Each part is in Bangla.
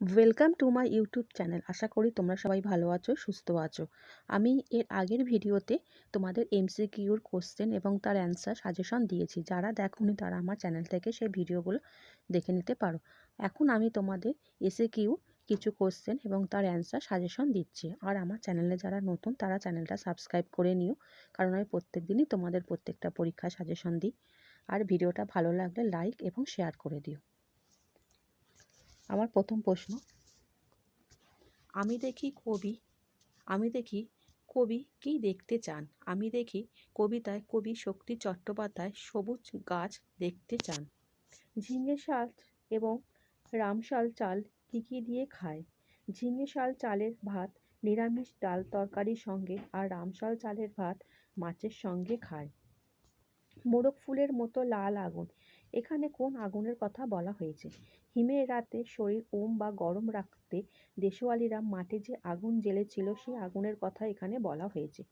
Welcome to my YouTube channel আশা করি তোমরা সবাই ভালো আছো, সুস্থ আছো। আমি এর আগের ভিডিওতে তোমাদের এমসিকিউর কোশ্চেন এবং তার অ্যান্সার সাজেশন দিয়েছি। যারা দেখোনি তারা আমার চ্যানেল থেকে সেই ভিডিওগুলো দেখে নিতে পারো। এখন আমি তোমাদের এসে কিউ কিছু কোশ্চেন এবং তার অ্যান্সার সাজেশন দিচ্ছি। আর আমার চ্যানেলে যারা নতুন, তারা চ্যানেলটা সাবস্ক্রাইব করে নিও। কারণ আমি প্রত্যেক দিনই তোমাদের প্রত্যেকটা পরীক্ষা সাজেশন দিই। আর ভিডিওটা ভালো লাগলে লাইক এবং শেয়ার করে দিও। আমার প্রথম প্রশ্ন। আমি দেখি কবি, আমি দেখি কবি কী দেখতে চান? আমি দেখি কবিতায় কবি শক্তি চট্টোপাধ্যায় সবুজ গাছ দেখতে চান। ঝিঙে শাল এবং রামশাল চাল কী কী দিয়ে খায়? ঝিঙে শাল চালের ভাত, নিরামিষ ডাল তরকারির সঙ্গে আর রামশাল চালের ভাত মাছের সঙ্গে খায়। মোরগ ফুলের মতো লাল আগুন এখানে কোন আগুনের কথা বলা হয়েছে? হিমের রাতে শরীর ওম বা গরম রাখতে দেশওয়ালিরা মাঠে যে আগুন জ্বেলেছিল সেই আগুনের কথা এখানে বলা হয়েছে।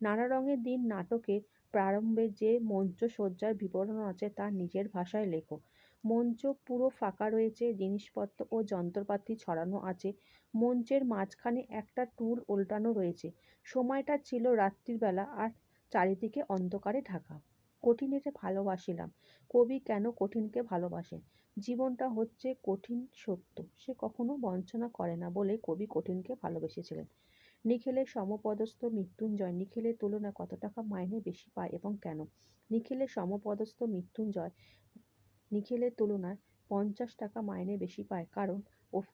নানা রঙের দিন নাটকে প্রারম্ভে যে মঞ্চ সজ্জার বিবরণ আছে, তা নিজের ভাষায় লেখো। মঞ্চ পুরো ফাঁকা রয়েছে, জিনিসপত্র ও যন্ত্রপাতি ছড়ানো আছে। মঞ্চের মাঝখানে একটা টুল উল্টানো রয়েছে। সময়টা ছিল রাত্রিবেলা, আর চারিদিকে অন্ধকারে ঢাকা। কঠিনেরে ভালোবাসিলাম, কবি কেন কঠিনকে ভালোবাসেন? জীবনটা হচ্ছে কঠিন সত্য, সে কখনো বঞ্চনা করে না বলে কবি কঠিনকে ভালোবেসেছিলেন। নিখিলের সমপদস্থ মৃত্যুঞ্জয়, নিখিলের তুলনায় কত টাকা মাইনে বেশি পায় এবং কেন? নিখিলের সমপদস্থ মৃত্যুঞ্জয়, নিখিলের তুলনায় পঞ্চাশ টাকা মাইনে বেশি পায় কারণ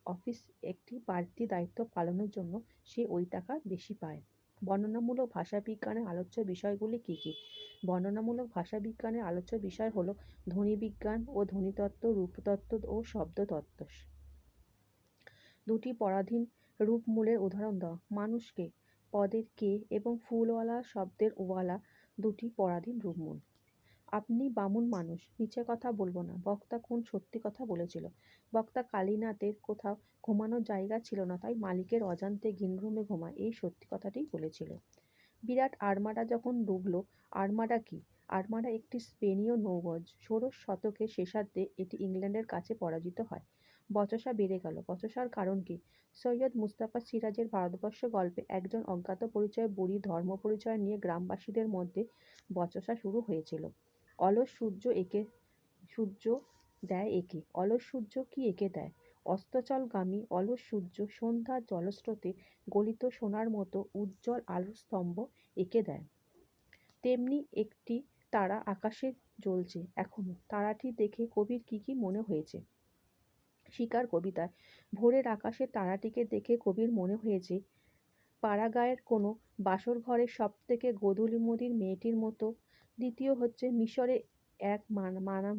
অফিস একটি বাড়তি দায়িত্ব পালনের জন্য সে ওই টাকা বেশি পায়। বর্ণনামূলক ভাষাবিজ্ঞানের আলোচ্য বিষয়গুলি কী কী? বর্ণনামূলক ভাষাবিজ্ঞানের আলোচ্য বিষয় হলো ধ্বনিবিজ্ঞান ও ধ্বনিতত্ত্ব, রূপতত্ত্ব ও শব্দতত্ত্ব। দুটি পরাধীন রূপমূলের উদাহরণ দাও। মানুষকে, পদের কে এবং ফুলওয়ালা, শব্দের ওয়ালা দুটি পরাধীন রূপমূল। আপনি বামুন মানুষ, মিছে কথা বলব না। বক্তা কোন সত্যি কথা বলেছিল? বক্তা কালীনাথের কোথাও ঘুমানোর জায়গা ছিল না, তাই মালিকের অজান্তে গিনরুমে ঘুমায়, এই সত্যি কথাটিই বলেছিল। বিরাট আর্মাডা যখন ডুবলো, আর্মাডা কি? আর্মাডা একটি স্পেনীয় নৌবজ। ষোড়শ শতকের শেষার্ধে এটি ইংল্যান্ডের কাছে পরাজিত হয়। বচসা বেড়ে গেল। বচসার কারণ কি? সৈয়দ মুস্তাফা সিরাজের ভারতবর্ষ গল্পে একজন অজ্ঞাত পরিচয়, বুড়ি ধর্ম পরিচয় নিয়ে গ্রামবাসীদের মধ্যে বচসা শুরু হয়েছিল। অলস সূর্য একে, সূর্য দেয় একে, অলস সূর্য কি একে দেয়? অস্তচলগামী অলস সূর্য সন্ধ্যার জলস্রোতে গলিত সোনার মতো উজ্জ্বল আলোর স্তম্ভ এঁকে দেয়। তেমনি একটি তারা আকাশে জ্বলছে। এখনও তারাটি দেখে কবির কি কি মনে হয়েছে? শিকার কবিতায়, ভোরের আকাশে তারাটিকে দেখে কবির মনে হয়েছে, পাড়াগাঁয়ের কোনো বাসর ঘরের সব থেকে গোধূলি গোধূলিমতির মেয়েটির মতো দ্বিতীয় হচ্ছে মিশরে এক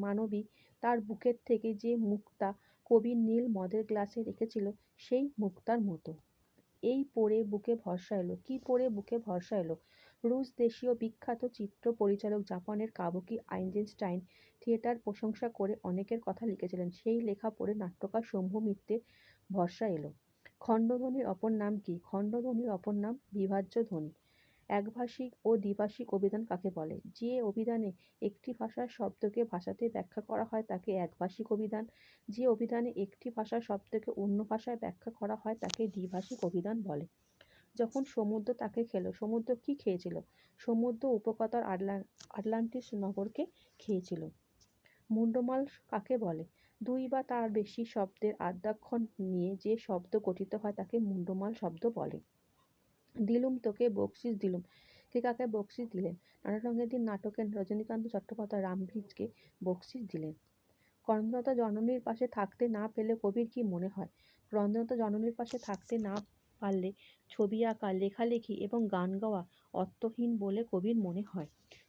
মানবী তার বুকের থেকে যে মুক্তা কবির নীল মদের গ্লাসে রেখেছিল সেই মুক্তার মতো। এই পড়ে বুকে ভরসা এলো। কি পড়ে বুকে ভরসা এলো? রুশ দেশীয় বিখ্যাত চিত্র পরিচালক জাপানের কাবুকি আইনস্টাইন থিয়েটার প্রশংসা করে অনেকের কথা লিখেছিলেন। সেই লেখা পড়ে নাট্যকার শম্ভু মিত্রের ভরসা এলো। খণ্ডধ্বনির অপর নাম কি? খণ্ডধ্বনির অপর নাম বিভাজ্য ধ্বনি। একভাষিক ও দ্বিভাষিক অভিধান কাকে বলে? যে অভিধানে একটি ভাষার শব্দকে ভাষাতে ব্যাখ্যা করা হয় তাকে একভাষিক অভিধান, যে অভিধানে একটি ভাষার শব্দকে অন্য ভাষায় ব্যাখ্যা করা হয় তাকে দ্বিভাষিক অভিধান বলে। যখন সমুদ্র তাকে খেলো, সমুদ্র কি খেয়েছিল? সমুদ্র উপকতার আটলা, আটলান্টিস নগরকে খেয়েছিল। মুন্ডমাল কাকে বলে? দুই বা তার বেশি শব্দের আদ্যাক্ষণ নিয়ে যে শব্দ গঠিত হয় তাকে মুন্ডমাল শব্দ বলে। দিলুম তোকে বকশিস দিলুম। কে কাকে বকশিস দিলেন? নানা রঙের দিন নাটকের রজনীকান্ত চট্টোপাধ্যায় রামভিজকে বকশিস দিলেন। ক্রন্দনতা জননীর পাশে থাকতে না পেলে কবির কি মনে হয়? ক্রন্দনতা জননীর পাশে থাকতে না পারলে ছবি আঁকা, লেখালেখি এবং গান গাওয়া অর্থহীন বলে কবির মনে হয়।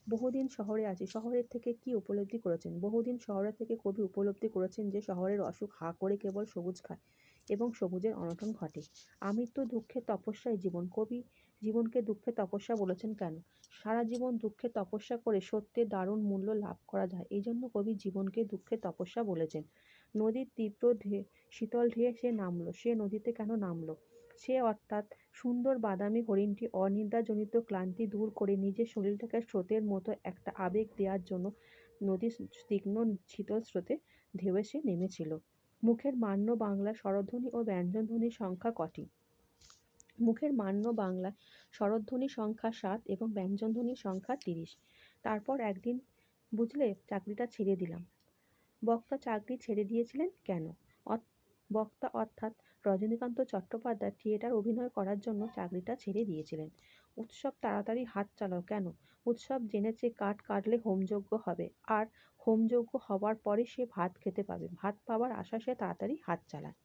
বহুদিন শহরে আছি, শহরের থেকে কি উপলব্ধি করেছেন? বহুদিন শহরে থেকে কবি উপলব্ধি করেছেন যে শহরের অসুখ হা করে কেবল সবুজ খায়। এবং সবুজের অনটন ঘটে। আমৃত্যু দুঃখের তপস্যায় জীবন। কবি জীবনকে দুঃখের তপস্যা বলেছেন কেন? সারা জীবন দুঃখে তপস্যা করে সত্যের দারুণ মূল্য লাভ করা যায়। এই জন্য কবি জীবনকে দুঃখের তপস্যা বলেছেন। নদীর তীব্র ঢে, শীতল ঢেয়ে সে নামলো। সে নদীতে কেন নামলো? সে অর্থাৎ সুন্দর বাদামি হরিণটি অনিদ্রাজনিত ক্লান্তি দূর করে নিজের শরীরটাকে স্রোতের মতো একটা আবেগ দেওয়ার জন্য নদীর তীক্ষ্ণ শীতল স্রোতে ঢেউ এসে নেমেছিল। মুখের মান্য বাংলা স্বরধ্বনি ও ব্যঞ্জনধ্বনির সংখ্যা কটি? মুখের মান্য বাংলা স্বরধ্বনির সংখ্যা সাত এবং ব্যঞ্জনধ্বনির সংখ্যা তিরিশ। তারপর একদিন বুঝলে চাকরিটা ছেড়ে দিলাম। বক্তা চাকরি ছেড়ে দিয়েছিলেন কেন? বক্তা অর্থাৎ রজনীকান্ত চট্টোপাধ্যায় থিয়েটার অভিনয় করার জন্য চাকরিটা ছেড়ে দিয়েছিলেন। উৎসব তাড়াতাড়ি হাত চালাও, কেন? উৎসব জেনেছে কাঠ কাটলে হোমযজ্ঞ হবে, আর হোমযজ্ঞ হওয়ার পরে সে ভাত খেতে পাবে। ভাত পাওয়ার আশা সে তাড়াতাড়ি হাত চালায়।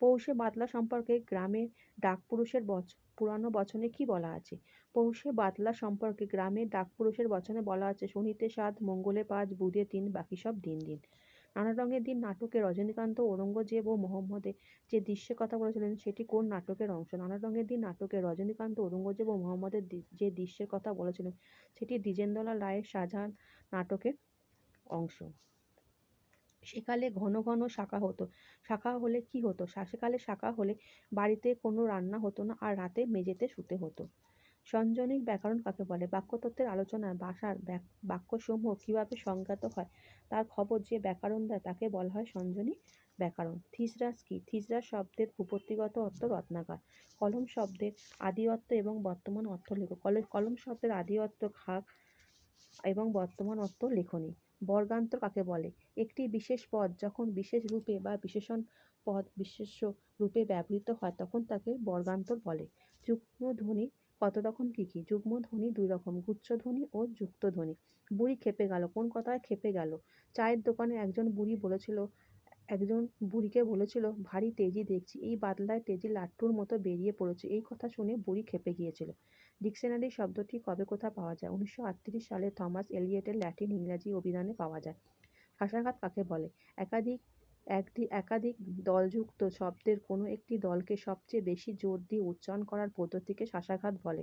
পৌষে বাতলা সম্পর্কে গ্রামের ডাকপুরুষের বচ, পুরানো বচনে কি বলা আছে? পৌষে বাতলা সম্পর্কে গ্রামের ডাকপুরুষের বচনে বলা আছে, শনিতে সাত মঙ্গলে পাঁচ বুধে তিন, বাকি সব দিন দিন। নানা রঙের দিন নাটকে রজনীকান্ত, ঔরঙ্গজেব ও মোহাম্মদে যে দৃশ্যের কথা বলেছিলেন সেটি কোন নাটকের অংশ? নানা রঙের দিন নাটকে রজনীকান্ত, ঔরঙ্গজেব ও মোহাম্মদের যে দৃশ্যের কথা বলেছিলেন সেটি দ্বিজেন্দ্রলাল রায়ের শাহজাহান নাটকের অংশ। সেকালে ঘন ঘন শাখা হতো। শাখা হলে কি হতো? সেকালে শাখা হলে বাড়িতে কোনো রান্না হতো না আর রাতে মেঝেতে শুতে হতো। সঞ্জনিক ব্যাকরণ কাকে বলে? বাক্যতত্ত্বের আলোচনায় ভাষার বাক্যসমূহ কীভাবে সংজ্ঞাত হয়? তার খবর যে ব্যাকরণ দেয় তাকে বলা হয় সঞ্জনী ব্যাকরণ। থিসরাস কি? থিসরাস শব্দের ভূপত্তিগত অর্থ রত্নাকার। কলম শব্দের আদি অর্থ এবং বর্তমান অর্থ লেখ কলম শব্দের আদি অর্থ খাক এবং বর্তমান অর্থ লেখনী। বর্গান্তর কাকে বলে? একটি বিশেষ পদ যখন বিশেষ রূপে বা বিশেষণ পদ বিশেষ্য রূপে ব্যবহৃত হয় তখন তাকে বর্গান্তর বলে। যুগ্ম ধ্বনি কত রকম কী কী? যুগ্ম ধ্বনি দুই রকম গুচ্ছধ্বনি ও যুক্তধ্বনি বুড়ি খেপে গেল। কোন কথায় খেপে গেল? চায়ের দোকানে একজন বুড়ি বলেছিল, একজন বুড়িকে বলেছিল, ভারী তেজি দেখছি। এই বাদলায় তেজি লাট্টুর মতো বেরিয়ে পড়েছে। এই কথা শুনে বুড়ি খেপে গিয়েছিল। ডিকশনারি শব্দটি কবে কোথা পাওয়া যায়? উনিশশো আটত্রিশ সালে থমাস এলিয়েটের ল্যাটিন ইংরাজি অভিধানে পাওয়া যায়। শাসাঘাত কাকে বলে? একাধিক একটি একাধিক দলযুক্ত শব্দের কোনো একটি দলকে সবচেয়ে বেশি জোর দিয়ে উচ্চারণ করার পদ্ধতিকে শাসাঘাত বলে।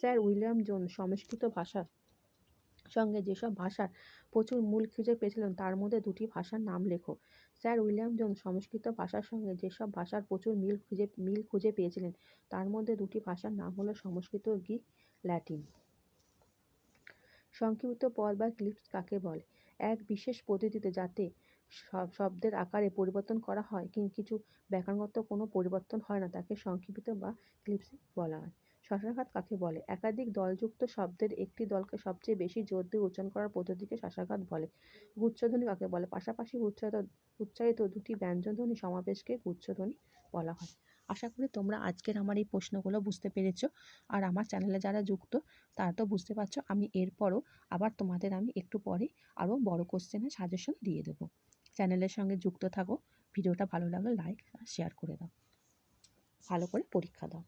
স্যার উইলিয়াম জোন সংস্কৃত ভাষার সঙ্গে যেসব ভাষার প্রচুর মূল খুঁজে পেয়েছিলেন, তার মধ্যে দুটি ভাষার নাম লেখো। স্যার উইলিয়াম জোন সংস্কৃত ভাষার সঙ্গে যেসব ভাষার প্রচুর মিল খুঁজে মিল খুঁজে পেয়েছিলেন, তার মধ্যে দুটি ভাষার নাম হলো সংস্কৃত, গ্রিক, ল্যাটিন। সংক্ষিপ্ত পদ বা ক্লিপস কাকে বলে? এক বিশেষ পদ্ধতিতে যাতে শব্দের আকারে পরিবর্তন করা হয় কিন্তু কিছু ব্যাকরণগত কোনো পরিবর্তন হয় না, তাকে সংক্ষিপ্ত বা ক্লিপস বলা হয়। শ্বাসাঘাত কাকে বলে? একাধিক দলযুক্ত শব্দের একটি দলকে সবচেয়ে বেশি জোর দিয়ে উচ্চারণ করার পদ্ধতিকে শ্বাসাঘাত বলে। গুচ্ছধ্বনি কাকে বলে? পাশাপাশি উচ্চারিত উচ্চারিত দুটি ব্যঞ্জনধ্বনি সমাবেশকে গুচ্ছধ্বনি বলা হয়। আশা করি তোমরা আজকের আমার এই প্রশ্নগুলো বুঝতে পেরেছ, আর আমার চ্যানেলে যারা যুক্ত, তারা তো বুঝতে পারছ, আমি এরপরও আবার তোমাদের আমি একটু পরে আরও বড় কোশ্চেনের সাজেশন দিয়ে দেবো। চ্যানেলের সঙ্গে যুক্ত থাকো। ভিডিওটা ভালো লাগলে লাইক শেয়ার করে দাও। ভালো করে পরীক্ষা দাও।